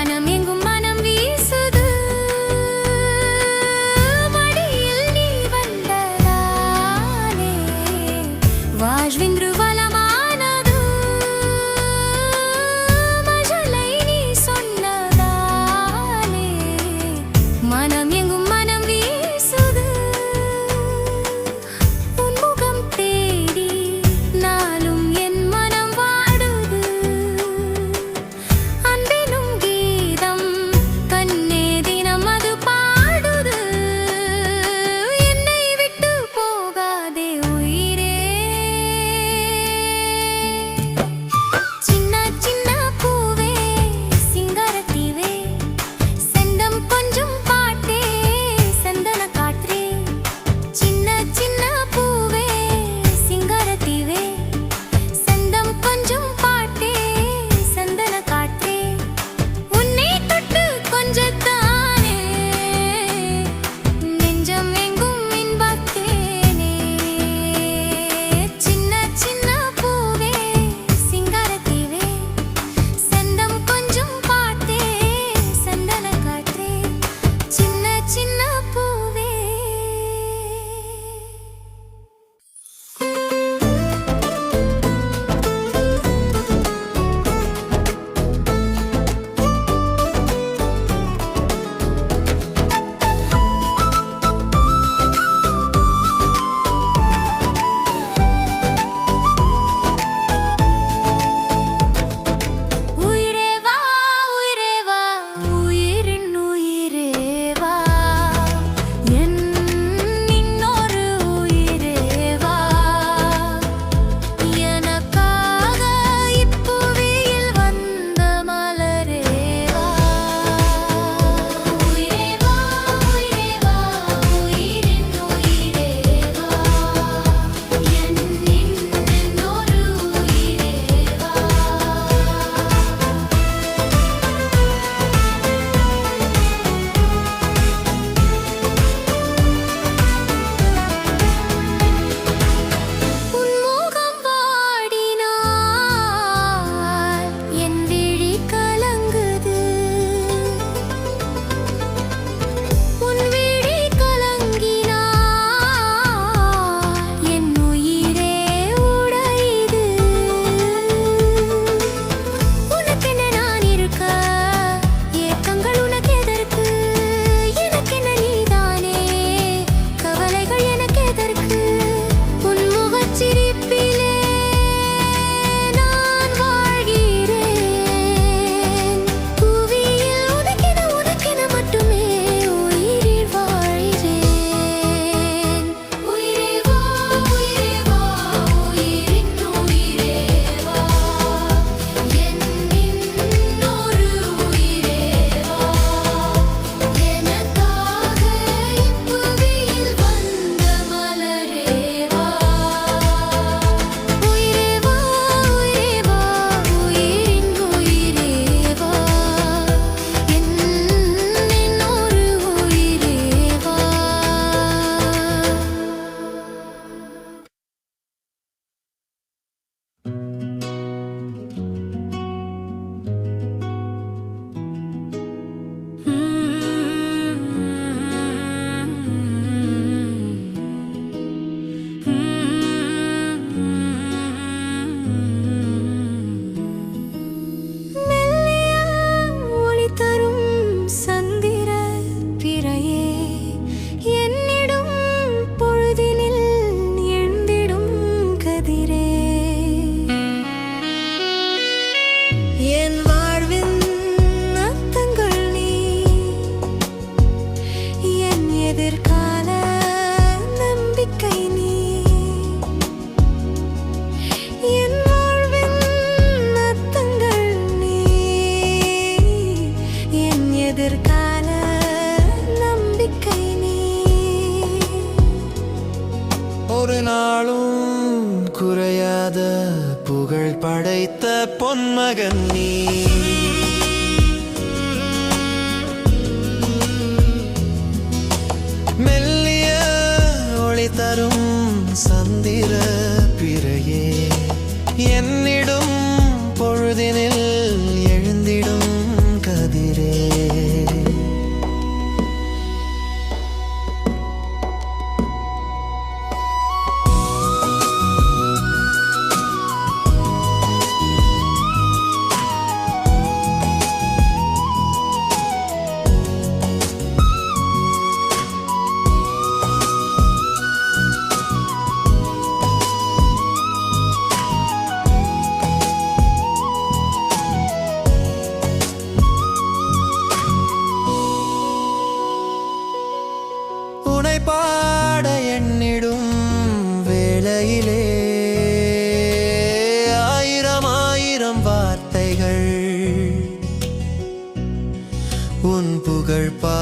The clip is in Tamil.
meinem Inter நாளும் குறையாத புகழ் படைத்த பொன்மகன் நீ. மெல்லிய ஒளி தரும் சந்திர பிறையே என் புகழ் பா